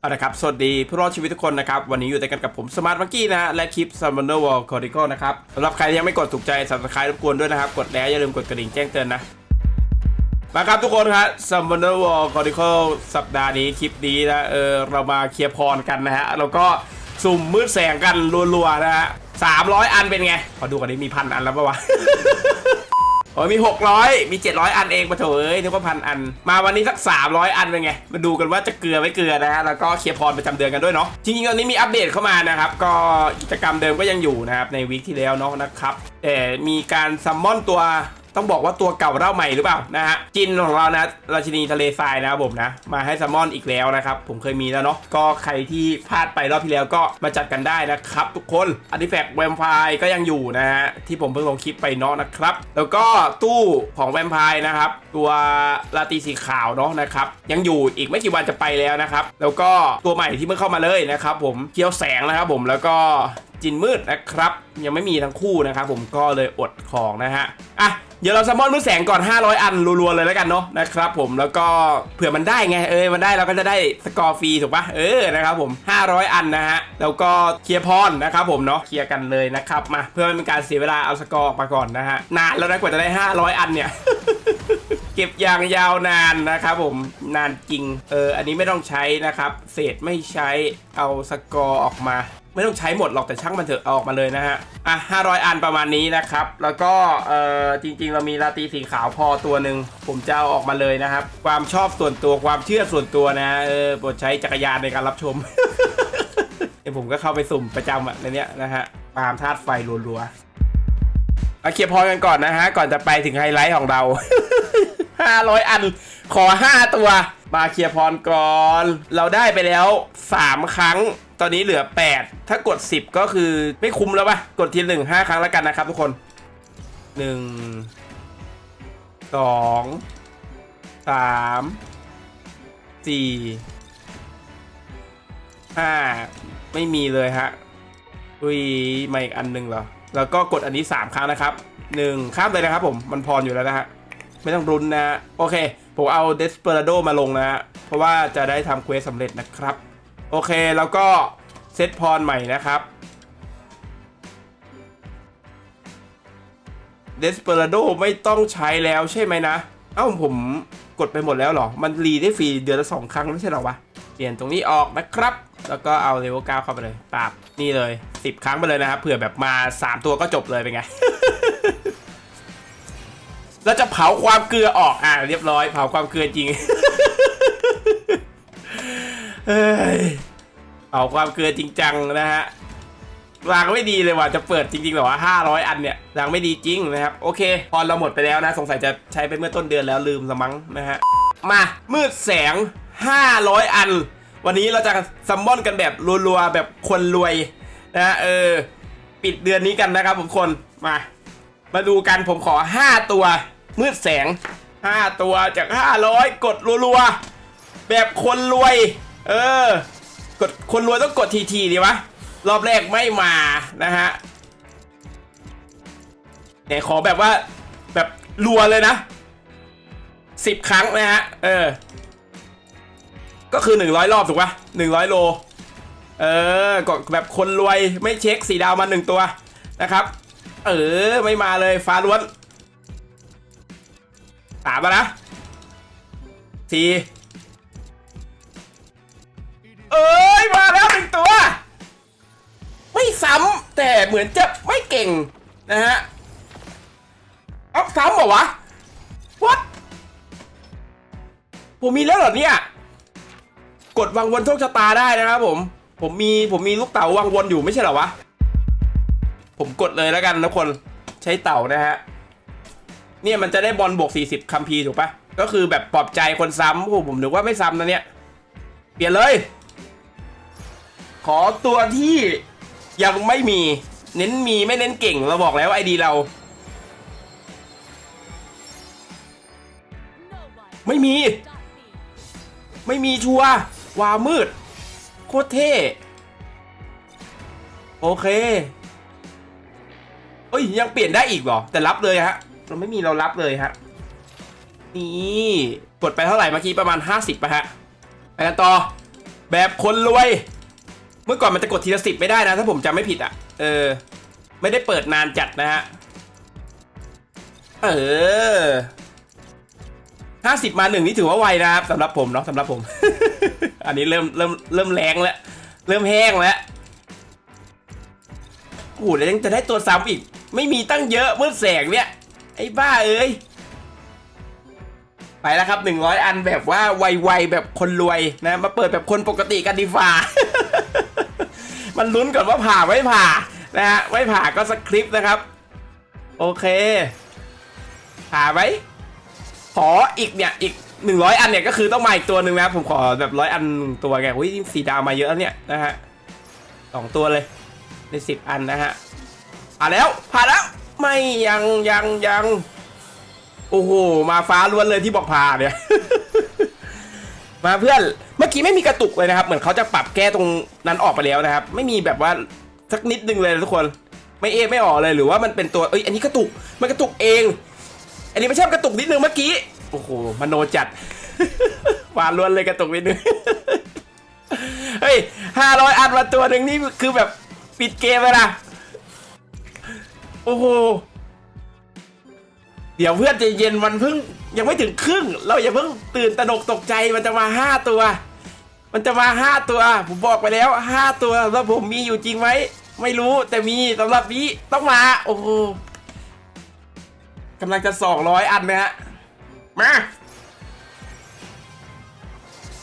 เอาละครับ สวัสดีผู้รอดชีวิตทุกคนนะครับ วันนี้อยู่ด้วยกันกับผมสมาร์ทมังกี้นะฮะ และคลิป Summoner World Chronicle นะครับสำหรับใครที่ยังไม่กดถูกใจ subscribe รบกวนด้วยนะครับ กดแล้วอย่าลืมกดกระดิ่งแจ้งเตือนนะ มาครับทุกคนครับ Summoner World Chronicle สัปดาห์นี้คลิปนี้นะ เออ เรามาเคลียร์พรกันนะฮะ แล้วก็สุ่มมืดแสงกันรัวๆนะฮะสามร้อยอันเป็นไง ขอดูกันนี้มีพันอันแล้วปะวะ โอ้ยมี 600 มี 700 อันเองปะเถเอ้ยนึกว่าพันอัน มาวันนี้สัก 300 อันเป็นไง มาดูกันว่าจะเกลือไม่เกลือนะฮะ แล้วก็เคลียร์พรประจำเดือนกันด้วยเนาะ จริงๆตอนนี้มีอัปเดตเข้ามานะครับ ก็กิจกรรมเดิมก็ยังอยู่นะครับ ในวีคที่แล้วเนาะนะครับแต่มีการซัมมอนตัว ต้องบอกว่าตัวเก่าเล่าใหม่หรือเปล่านะฮะจินของเรานะราชินีทะเลทรายนะครับผมนะ มาให้แซัมมอนอีกแล้วนะครับ ผมเคยมีแล้วเนาะก็ใครที่พลาดไปรอบที่แล้วก็มาจัดกันได้นะครับ ทุกคนอันดิแฟกแวมไพร์ก็ยังอยู่นะฮะที่ผมเพิ่งลงคลิปไปเนาะนะครับ แล้วก็ตู้ของแวมไพร์นะครับ ตัวลาตีสีขาวเนาะนะครับ ยังอยู่อีกไม่กี่วันจะไปแล้วนะครับ แล้วก็ตัวใหม่ที่เพิ่งเข้ามาเลยนะครับ ผมเคียวแสงนะครับ ผมแล้วก็ จินมืดนะครับ ยังไม่มีทั้งคู่นะครับผมก็เลยอดของนะฮะอะเดี๋ยวเราซัมมอนมือแสงก่อน 500 อันรัวๆเลยแล้วกันเนาะนะครับผมแล้วก็เผื่อมันได้ไงเออมันได้เราก็จะได้สกอร์ฟรีถูกปะเออนะครับผม 500 อันนะฮะแล้วก็เคลียร์พรนะครับผมเนาะเคลียร์กันเลยนะครับมาเพื่อไม่เป็นการเสียเวลาเอาสกอร์ออกมาก่อนนะฮะนานแล้วนะกว่าจะได้ 500 อันเนี่ยเก็บอย่างยาวนานนะครับผมนานจริงเอออันนี้ไม่ต้องใช้นะครับ เศษไม่ใช้เอาสกอร์ออกมา ไม่ต้องใช้หมดหรอกแต่ช่างมันเถอะเอาออกมาเลยนะฮะอะ500 อันประมาณนี้นะครับ แล้วก็เออจริง ๆ เรามีลาตีสีขาวพอตัวหนึ่งผมจะเอาออกมาเลยนะครับ ความชอบส่วนตัวความเชื่อส่วนตัวนะเออโปรดใช้จักรยานในการรับชมเดี๋ยวผมก็เข้าไปสุ่มประจำอะในเนี้ยนะฮะตามธาตุไฟรัวๆมาเคลียร์พอกันก่อนนะฮะก่อนจะไปถึงไฮไลท์ของเรา 500 อันขอ 5 ตัว มาเคลียร์พรก่อน เราได้ไปแล้ว 3 ครั้ง ตอนนี้เหลือ 8 ถ้ากด 10 ก็คือไม่คุ้มแล้วปะกดทีหนึ่ง5ครั้งแล้วกันนะครับทุกคน 1 2 3 4 5ไม่มีเลยฮะ อุ้ยมาอีกอันหนึ่งเหรอ แล้วก็กดอันนี้ 3 ครั้งนะครับ 1 ข้ามเลยนะครับผม มันพรออยู่แล้วนะฮะ ไม่ต้องรุนนะ โอเค ผมเอา Desperado มาลงนะฮะ เพราะว่าจะได้ทำเควสสำเร็จนะครับ โอเคแล้วก็เซตพรใหม่นะครับ Desperado ไม่ต้องใช้แล้วใช่ไหมนะ เอ้าผมกดไปหมดแล้วหรอ มันรีได้ฟรีเดือนละสองครั้งไม่ใช่หรอวะ เปลี่ยนตรงนี้ออกนะครับ แล้วก็เอาเลเวล9เข้าไปเลยปราบนี่เลย 10 ครั้งไปเลยนะครับ เผื่อแบบมา 3 ตัวก็จบเลยเป็นไง แล้วจะเผาความเกลือออกอ่าเรียบร้อย เผาความเกลือจริงเฮ้ยเผาความเกลือจริงจังนะฮะรางไม่ดีเลยว่ะจะเปิดจริงๆหรอวะห้าร้อยอันเนี่ยรางไม่ดีจริงนะครับ โอเค พอเราหมดไปแล้วนะ สงสัยจะใช้ไปเมื่อต้นเดือนแล้วลืมสมั้งนะฮะ มามืดแสง 500 อัน วันนี้เราจะซัมมอนกันแบบรัวๆแบบคนรวยนะฮะเออ ปิดเดือนนี้กันนะครับผมคนมา มาดูกันผมขอ 5 ตัว มืดแสง 5 ตัวจาก 500 กดรัวๆ แบบคนรวย เออ กดคนรวยต้องกดทีทีๆดีวะ รอบแรกไม่มานะฮะแต่ขอแบบว่าแบบรัวเลยนะสิบครั้งนะฮะ เออ ก็คือหนึ่งร้อยรอบถูกปะหนึ่งร้อยโล เออกดแบบคนรวยไม่เช็คสีดาวมาหนึ่งตัวนะครับ เออ ไม่มาเลยฟ้าล้วนสามแล้วนะสี่เอ้ย มาแล้วหนึ่งตัว ไม่ซ้ำแต่เหมือนจะไม่เก่ง นะฮะเอาซ้ำเหรอวะ what ผมมีแล้วเหรอเนี่ย กดวังวนโชคชะตาได้นะครับผม ผมมีผมมีลูกเต๋าวังวนอยู่ไม่ใช่เหรอวะ ผมกดเลยแล้วกันทุกคนใช้เต่านะฮะ เนี่ยมันจะได้บอลบวก 40คัมพีถูกปะก็คือแบบปลอบใจคนซ้ำโอ้ผมนึกว่าไม่ซ้ำนะเนี่ย เปลี่ยนเลย ขอตัวที่ยังไม่มี เน้นมีไม่เน้นเก่งเราบอกแล้วไอดีเรา ไม่มี ไม่มีชัววามืด โคตรเท่ โอเค เอ้ยยังเปลี่ยนได้อีกเหรอ แต่รับเลยฮะเราไม่มีเรารับเลยฮะนี่กดไปเท่าไหร่เมื่อกี้ประมาณ 50ป่ะฮะไปกันต่อ แบบคนรวย เมื่อก่อนมันจะกดทีละสิบไม่ได้นะ ถ้าผมจำไม่ผิดอะ เออ ไม่ได้เปิดนานจัดนะฮะ เออห้าสิบมาหนึ่งนี่ถือว่าไวนะครับสำหรับผมเนาะสำหรับผม อันนี้เริ่มเริ่มเริ่มแรงแล้ว เริ่มแห้งแล้วโอ้โหแล้วยังจะได้ตัวซ้ำอีก ไม่มีตั้งเยอะมืดแสงเนี่ย ไอ้บ้าเอ้ย ไปแล้วครับหนึ่งร้อยอันแบบว่าไวๆแบบคนรวยนะ มาเปิดแบบคนปกติกันดีฝ่า มันลุ้นก่อนว่าผ่าไม่ผ่านะฮะไม่ผ่าก็สคริปต์นะครับ โอเค ผ่าไหมขออีกเนี่ยอีกหนึ่งร้อยอันเนี่ยก็คือต้องมาอีกตัวหนึ่งนะผมขอแบบร้อยอันตัวไงอุ้ยสีดาวมาเยอะแล้วเนี่ยนะฮะสองตัวเลยในสิบอันนะฮะ ผ่านแล้วผ่านแล้วไม่ยังยังยังโอ้โหมาฟ้าล้วนเลยที่บอกผ่าเนี่ย มาเพื่อนเมื่อกี้ไม่มีกระตุกเลยนะครับ เหมือนเขาจะปรับแก้ตรงนั้นออกไปแล้วนะครับ ไม่มีแบบว่าสักนิดนึงเลยทุกคนไม่เอไม่ออกเลยหรือว่ามันเป็นตัวเอ้ยอันนี้กระตุกมันกระตุกเอง อันนี้ไม่ใช่กระตุกนิดนึงเมื่อกี้โอ้โหมโนจัดหวานล้วนเลยกระตุกนิดนึงเฮ้ยห้าร้อยอันมาตัวหนึ่งนี่คือแบบปิดเกมเลยนะ โอ้โห เดี๋ยวเพื่อนใจะเย็นมันเพิ่ง ยังไม่ถึงครึ่ง เราอย่าเพิ่งตื่นตระหนกตกใจมันจะมาห้าตัว มันจะมาห้าตัว ผมบอกไปแล้วห้าตัวแล้วผมมีอยู่จริงไหมไม่รู้แต่มีสำหรับนี้ต้องมา โอ้โหกำลังจะสองร้อยอันนะฮะมา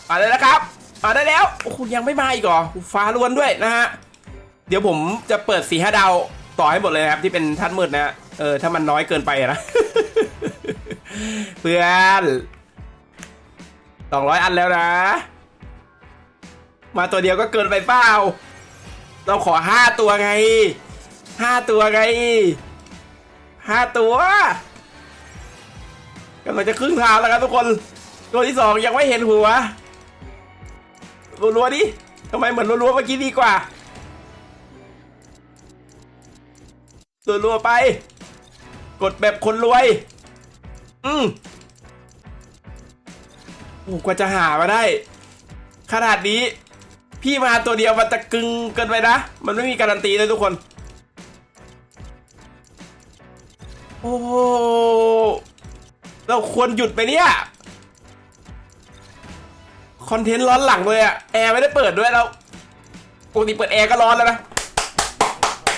มาเลยนะครับมาได้แล้วโอ้โหยังไม่มาอีกเหรอฟ้าล้วนด้วยนะฮะเดี๋ยวผมจะเปิดสีห้าดาว ต่อให้หมดเลยครับที่เป็นทัดมืดนะเออถ้ามันน้อยเกินไปนะ เพื่อนสองร้อยอันแล้วนะ มาตัวเดียวก็เกินไปเปล่า เราขอห้าตัวไงห้าตัวไงห้าตัวกำลังจะครึ่งทางแล้วครับทุกคน ตัวที่สองยังไม่เห็นหัวรัวๆดิทำไมเหมือนรัวๆเมื่อกี้ดีกว่า รัวๆไป กดแบบคนรวย อืมโอ้กว่าจะหามาได้ ขนาดนี้ พี่มาตัวเดียวมันจะกึงเกินไปนะ มันไม่มีการันตีเลยทุกคน โอ้เราควรหยุดไปเนี่ย คอนเทนต์ร้อนหลังเลยอะแอร์ไม่ได้เปิดด้วยแล้วปกติเปิดแอร์ก็ร้อนแล้วนะ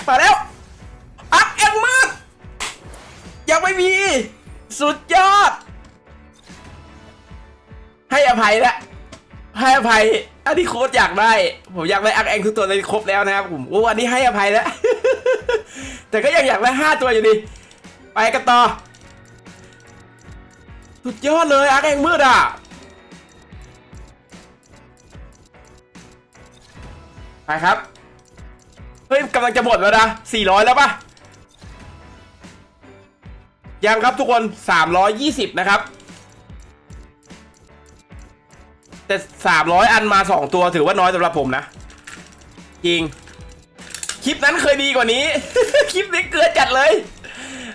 มาแล้ว ไม่มี สุดยอด ให้อภัยแล้วให้อภัย อันนี้โค้ดอยากได้ ผมอยากได้อักแองทุกตัวในครบแล้วนะครับผมโอ้อันนี้ให้อภัยแล้ว แต่ก็ยังอยากได้ห้าตัวอยู่ดี ไปกันต่อ สุดยอดเลยอักแองมืดอะไปครับ เฮ้ยกำลังจะหมดแล้วนะ400 แล้วปะ ยังครับทุกคน 320 นะครับ แต่ 300 อันมา 2 ตัวถือว่าน้อยสำหรับผมนะ จริง คลิปนั้นเคยดีกว่านี้ คลิปนี้เกลือจัดเลย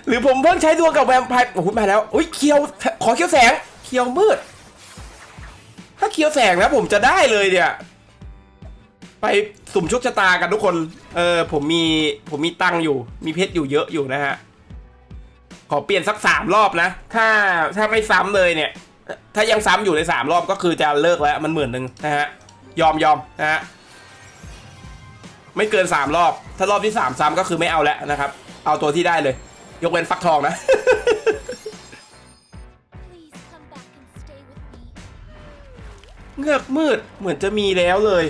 หรือผมเพิ่งใช้ตัวกับแวมไพร์โอ้โหมาแล้วอุ้ยเคียวขอเคียวแสง เคียวมืด ถ้าเคียวแสงนะผมจะได้เลยเนี่ย ไปสุ่มโชคชะตากันทุกคน เออผมมีผมมีตังค์อยู่ มีเพชรอยู่เยอะอยู่นะฮะ ขอเปลี่ยนสักสามรอบนะ ถ้าถ้าไม่ซ้ำเลยเนี่ย ถ้ายังซ้ำอยู่ในสามรอบก็คือจะเลิกแล้วมันหมื่นหนึ่งนะฮะ ยอมยอมนะฮะ ไม่เกินสามรอบ ถ้ารอบที่สามซ้ำก็คือไม่เอาแล้วนะครับ เอาตัวที่ได้เลย ยกเว้นฟักทองนะ Please come back and stay with me. เงือกมืดเหมือนจะมีแล้วเลย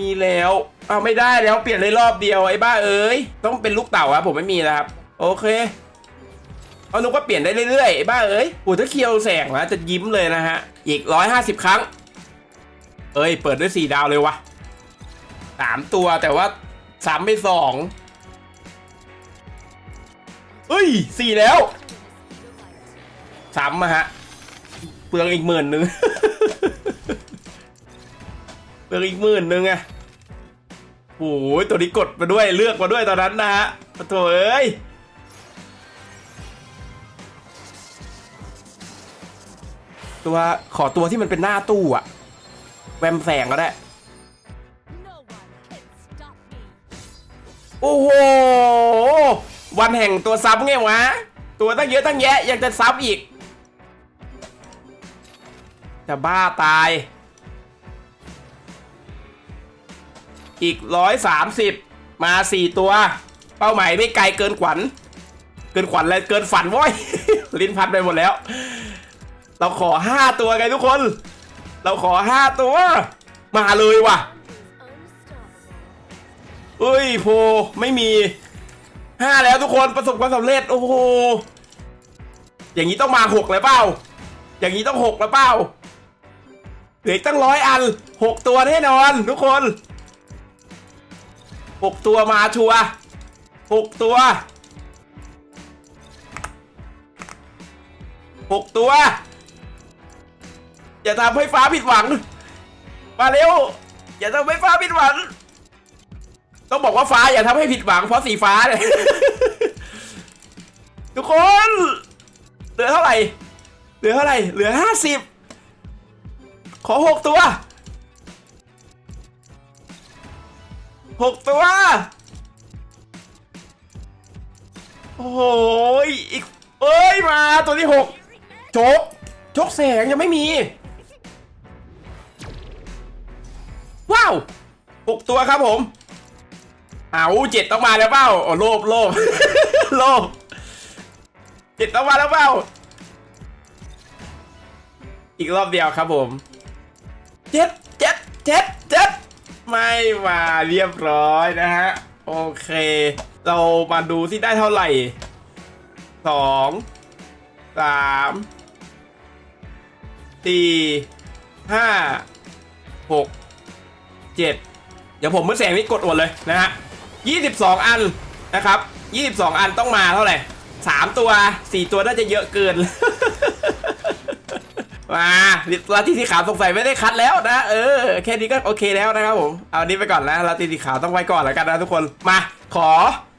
มีแล้ว เอาไม่ได้แล้วเปลี่ยนเลยรอบเดียวไอ้บ้าเอ้ย ต้องเป็นลูกเต่าครับผมไม่มีนะครับ โอเค เอานึกว่าเปลี่ยนได้เรื่อยๆไอ้บ้าเอ้ยโอ้ถ้าเคียวแสงนะจะยิ้มเลยนะฮะ อีกร้อยห้าสิบครั้ง เอ้ย เปิดด้วยสี่ดาวเลยวะสามตัวแต่ว่าสามไปสองเอ้ยสี่แล้วซ้ำอะฮะ เปลืองอีกหมื่นนึง เลืองอีกหมื่นหนึ่งอะโอ้ยตัวนี้กดมาด้วยเลือกมาด้วยตอนนั้นนะฮะปะโถเอ้ยตัวขอตัวที่มันเป็นหน้าตู้อะแวมแสงก็ได้ โอ้โห วันแห่งตัวซับไงวะ ตัวตั้งเยอะตั้งแยะยังจะซับอีก จะบ้าตาย อีกร้อยสามสิบมาสี่ตัว เป้าหมายไม่ไกลเกินขวัญ เกินขวัญเลยเกินฝันว้ยลิ้นพันไปหมดแล้ว เราขอห้าตัวไงทุกคน เราขอห้าตัว มาเลยว่ะเอ้ยโพไม่มีห้าแล้วทุกคนประสบความสำเร็จโอ้โหอย่างนี้ต้องมาหกแล้วเปล่า อย่างนี้ต้องหกแล้วเปล่าเหลือตั้งร้อยอันหกตัวแน่นอนทุกคน หกตัวมาชัวหกตัวหกตัว อย่าทำให้ฟ้าผิดหวัง มาเร็ว อย่าทำให้ฟ้าผิดหวัง ต้องบอกว่าฟ้าอย่าทำให้ผิดหวังเพราะสีฟ้าเลยทุกคนเหลือเท่าไหร่ เหลือเท่าไหร่ เหลือห้าสิบขอหกตัว หกตัว โอ้โหอีกเอ้ยมาตัวที่หกโชกโชกแสงยังไม่มี ว้าวหกตัวครับผม เอาเจ็ดต้องมาแล้วเปล่าโอ้โลภโลภโลภเจ็ดต้องมาแล้วเปล่าอีกรอบเดียวครับผม เจ็ดเจ็ดเจ็ดเจ็ด ไม่มาเรียบร้อยนะฮะ โอเค เรามาดูที่ได้เท่าไหร่สองสามสี่ห้าหกเจ็ดเดี๋ยวผมเมื่อแสงนี้กดอวดเลยนะฮะ22อันนะครับ22อันต้องมาเท่าไหร่3ตัว4ตัวน่าจะเยอะเกิน มาลาตีสีขาวสงสัยไม่ได้คัดแล้วนะ เออ แค่นี้ก็โอเคแล้วนะครับผม เอานี้ไปก่อนนะลาตีสีขาวต้องไว้ก่อนแล้วกันนะทุกคน มา ขอ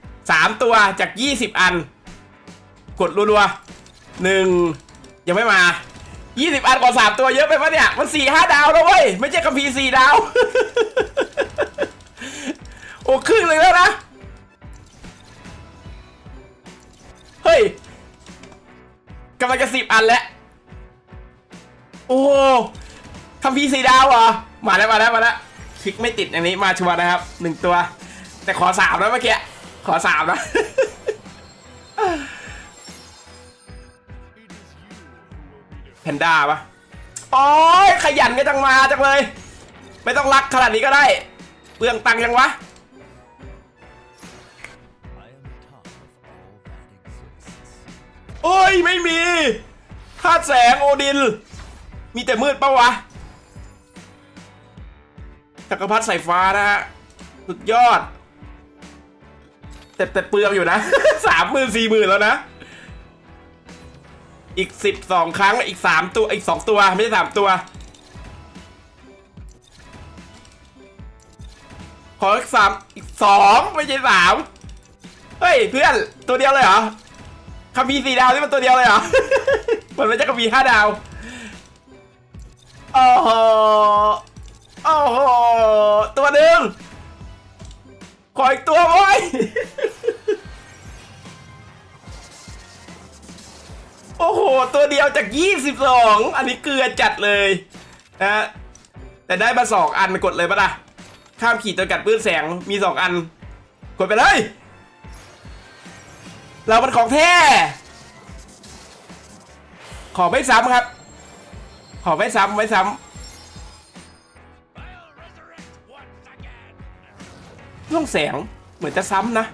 3 ตัวจาก 20 อัน กดรัวๆหนึ่งยังไม่มา 20 อันกว่า3ตัวเยอะไปปะเนี่ย มัน 4 5 ดาวแล้วเว้ย ไม่ใช่คัมภีร์4ดาว โอ้ครึ่งเลยแล้วนะ เฮ้ยกำลังจะสิบอันแล้ว โอ้โหคำพีร์สีดาวเหรอ มาแล้วมาแล้วมาแล้วคลิกไม่ติดอันนี้มาชัวร์นะครับหนึ่งตัว แต่ขอสามนะเมื่อกี้ ขอสามนะแพนด้าปะโอ้ยขยันกันจังมาจังเลย ไม่ต้องรักขนาดนี้ก็ได้ เปลืองตังยังวะโอ้ย ไม่มีธาตุแสงโอดิน มีแต่มืดปะวะจักรพรรดิสายฟ้านะฮะสุดยอด แต่แต่เปลืองอยู่นะสามหมื่นสี่หมื่นแล้วนะ อีกสิบสองครั้งอีกสามตัวอีกสองตัว ไม่ใช่สามตัว ขออีกสามอีกสองไม่ใช่สามเฮ้ย เพื่อนตัวเดียวเลยเหรอคัมภีร์สี่ดาวนี่มันตัวเดียวเลยเหรอ มันไม่ใช่คัมภีร์ห้าดาว อ้โหโอ้โหตัวหนึ่งขออีกตัวไว้ยโอ้โห ตัวเดียวจาก 22 อันนี้เกลือจัดเลยนะแต่ได้มา 2 อันกดเลยปะล่ะ ข้ามขีดจนกัดปื้นแสงมี 2 อัน กดไปเลย เราเป็นของแท้ ขอไม่ซ้ำครับ ขอไม่ซ้ำไม่ซ้ำร่องแสงเหมือนจะซ้ำนะ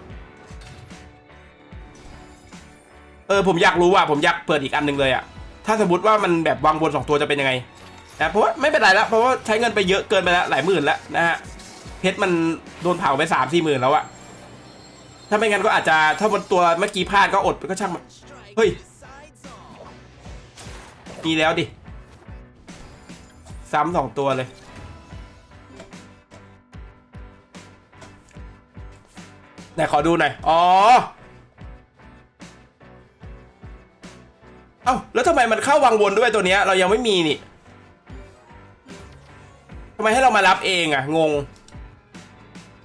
เออผมอยากรู้อะผมอยากเปิดอีกอันหนึ่งเลยอะถ้าสมมติว่ามันแบบวางบนสองตัวจะเป็นยังไงนะเพราะว่าไม่เป็นไรแล้วเพราะว่าใช้เงินไปเยอะเกินไปแล้วหลายหมื่นแล้วนะฮะเพชรมันโดนเผาไปสามสี่หมื่นแล้วอะถ้าไม่งั้นก็อาจจะถ้าบนตัวเมื่อกี้พลาดก็อดก็ช่างมันเฮ้ยมีแล้วดิ ซ้ำสองตัวเลย ไหนขอดูหน่อย อ๋อ เอ้า แล้วทำไมมันเข้าวังวนด้วยตัวเนี้ย เรายังไม่มีนี่ทำไมให้เรามารับเองอะงง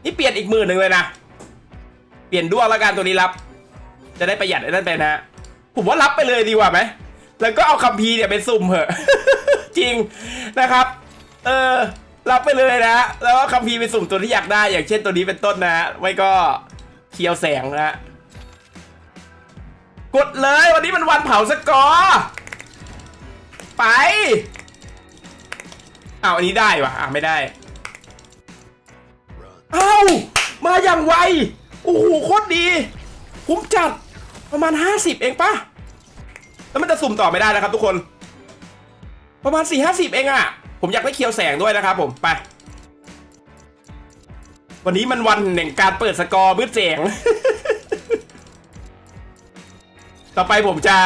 นี่เปลี่ยนอีกหมื่นหนึ่งเลยนะ เปลี่ยนด้วงแล้วกันตัวนี้รับ จะได้ประหยัดไอ้นั่นไปนะ ผมว่ารับไปเลยดีกว่าไหม แล้วก็เอาคัมภีร์เนี่ยไปสุ่มเหอะ จริงนะครับ เออรับไปเลยนะ แล้วก็คัมภีร์ไปสุ่มตัวที่อยากได้ อย่างเช่นตัวนี้เป็นต้นนะไม่ก็เคียวแสงนะกดเลยวันนี้มันวันเผาสกอร์ไปเอาอันนี้ได้วะอะไม่ได้เอามาอย่างไวโอ้โหโคตรดีคุ้มจัดประมาณ 50 เองปะแล้วมันจะสุ่มต่อไม่ได้นะครับทุกคน ประมาณ 4 50 เองอะผมอยากได้เคียวแสงด้วยนะครับผม ไป วันนี้มันวันแห่งการเปิดสกอร์มืดแสงต่อไปผมจะ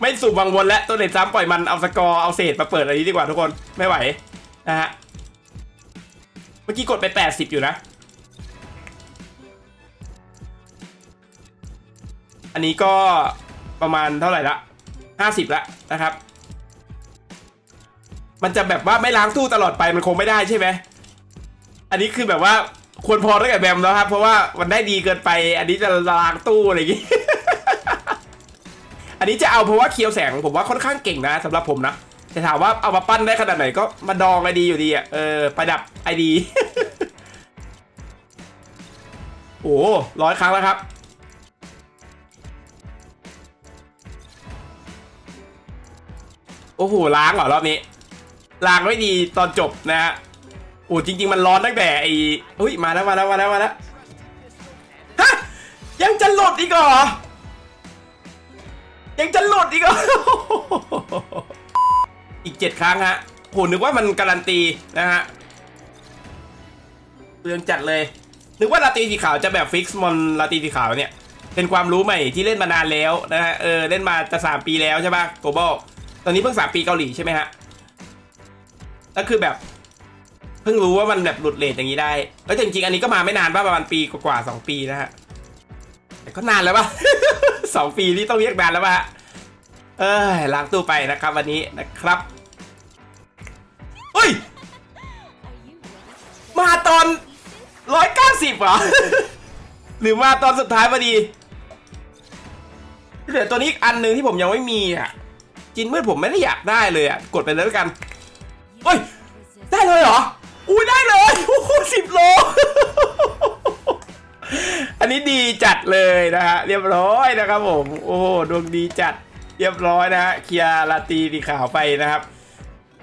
ไม่สุ่มวังวนและตัวเด็ดซ้ำปล่อยมันเอาสกอร์เอาเศษมาเปิดอะไรนี้ดีกว่าทุกคนไม่ไหวนะฮะเมื่อกี้กดไป 80 อยู่นะ อันนี้ก็ประมาณเท่าไหร่ละ 50 ละนะครับ มันจะแบบว่าไม่ล้างตู้ตลอดไปมันคงไม่ได้ใช่ไหมอันนี้คือแบบว่าควรพอตั้งแต่แบมแล้วครับ เพราะว่ามันได้ดีเกินไป อันนี้จะล้างตู้อะไรอย่างงี้ อันนี้จะเอาเพราะว่าเคียวแสงผมว่าค่อนข้างเก่งนะสำหรับผมนะแต่ถามว่าเอามาปั้นได้ขนาดไหนก็มาดองไอดีอยู่ดีอะเออประดับไอดี โอ้ร้อยครั้งแล้วครับโอ้โหล้างเหรอรอบนี้ ลางไม่ดีตอนจบนะฮะโอ้จริง ๆ มันร้อนตั้งแต่ไอ้เฮ้ยมาแล้วมาแล้วมาแล้วมาแล้วฮะยังจะหลดอีกเหรอยังจะหลดอีกเหรออีกเจ็ดครั้งฮะโหนึกว่ามันการันตีนะฮะเปลืองจัดเลย นึกว่าลาตีสีขาวจะแบบฟิกซ์มอนลาตีสีขาวเนี่ยเป็นความรู้ใหม่ที่เล่นมานานแล้วนะฮะเออเล่นมาจะสามปีแล้วใช่ปะโกลบอลตอนนี้เพิ่งสามปีเกาหลีใช่ไหมฮะ แล้วคือแบบ เพิ่งรู้ว่ามันแบบหลุดเลทอย่างนี้ได้แล้วจริงๆอันนี้ก็มาไม่นานป่ะประมาณปีกว่าๆสองปีนะฮะแต่ก็นานแล้วป่ะ สองปีนี่ต้องเรียกนานแล้วป่ะเอ้ยล้างตู้ไปนะครับวันนี้นะครับเฮ้ย มาตอนร้อยเก้าสิบเหรอ หรือมาตอนสุดท้ายพอดีเหลือตัวนี้อีกอันหนึ่งที่ผมยังไม่มีอะจินมืดผมไม่ได้อยากได้เลยอะ กดไปเลยแล้วกัน ฮ้ย ได้เลยเหรอ อุ้ยได้เลยโอ้โหสิบโล อันนี้ดีจัดเลยนะฮะ เรียบร้อยนะครับผม โอ้โหดวงดีจัด เรียบร้อยนะฮะ เคลียร์ลาตีสีขาวไปนะครับ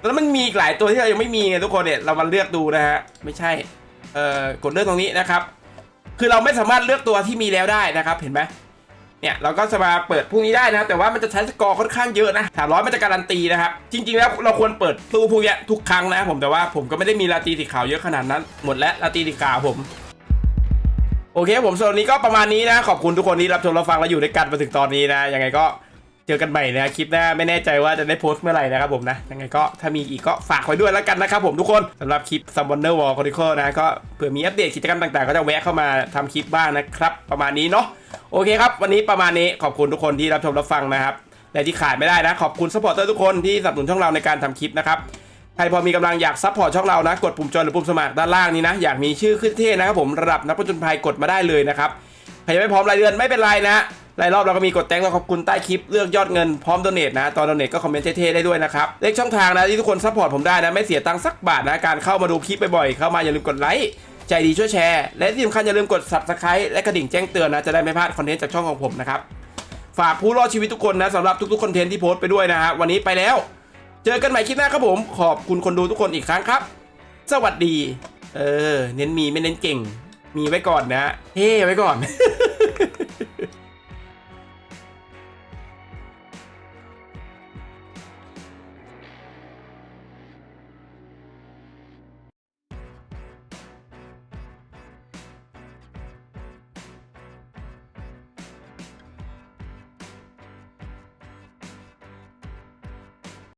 แล้วมันมีอีกหลายตัวที่เรายังไม่มีไงทุกคนเนี่ย เรามาเลือกดูนะฮะ ไม่ใช่ เอ่อ กดเลือกตรงนี้นะครับ คือเราไม่สามารถเลือกตัวที่มีแล้วได้นะครับ เห็นไหม เนี่ยเราก็จะมาเปิดพวกนี้ได้นะครับแต่ว่ามันจะใช้สกอร์ค่อนข้างเยอะนะสามร้อยมันจะการันตีนะครับจริงๆแล้วเราควรเปิดตู้พวกเนี้ยทุกครั้งนะผมแต่ว่าผมก็ไม่ได้มีลาตีสีขาวเยอะขนาดนั้น หมดแล้วลาตีสีขาวผมโอเคผมส่วนนนี้ก็ประมาณนี้นะ ขอบคุณทุกคนที่รับชมรับฟังและอยู่ด้วยกันมาถึงตอนนี้นะยังไงก็ เจอกันใหม่นะคลิปหน้าไม่แน่ใจว่าจะได้โพสต์เมื่อไหร่นะครับผมนะยังไงก็ถ้ามีอีกก็ฝากไว้ด้วยแล้วกันนะครับผมทุกคนสำหรับคลิป s u m m o n e r War Chronicle นะก็เผื่อมีอัปเดตกิจกรรมต่างๆ ก็จะแวะเข้ามาทำคลิปบ้างนะครับ ประมาณนี้เนาะโอเคครับ วันนี้ประมาณนี้ขอบคุณทุกคนที่รับชมรับฟังนะครับและที่ขาดไม่ได้นะ ขอบคุณสปอร์เตอร์ทุกคนที่สนับสนุนช่องเราในการทำคลิปนะครับใครพอมีกำลังอยากซัพพอร์ตช่องเรานะ กดปุ่มจอยหรือปุ่มสมัครด้านล่างนี้นะ อยากมีชื่อขึ้นเท่นะครับผมระดับนักผจญภัยกดมาได้เลยนะครับใครยังไม่พร้อมรายเดือนไม่เป็นไรนะ รายรอบเราก็มีกดแตงเราขอบคุณใต้คลิปเลือกยอดเงินพร้อมโดเนทนะตอนโดเนทก็คอมเมนต์เท่ๆได้ด้วยนะครับเลขช่องทางนะที่ทุกคนซัพพอร์ตผมได้นะไม่เสียตังค์สักบาทนะการเข้ามาดูคลิปบ่อยๆเข้ามาอย่าลืมกดไลค์ใจดีช่วยแชร์และที่สำคัญอย่าลืมกด subscribe และกระดิ่งแจ้งเตือนนะจะได้ไม่พลาดคอนเทนต์จากช่องของผมนะครับฝากผู้รอดชีวิตทุกคนนะสำหรับทุกๆคอนเทนต์ที่โพสต์ไปด้วยนะฮะวันนี้ไปแล้ว เจอกันใหม่คลิปหน้าครับผม ขอบคุณคนดูทุกคนอีกครั้งครับ สวัสดี เออ เน้นมีไม่เน้นเก่ง มีไว้ก่อนนะเฮ้ไว้ก่อน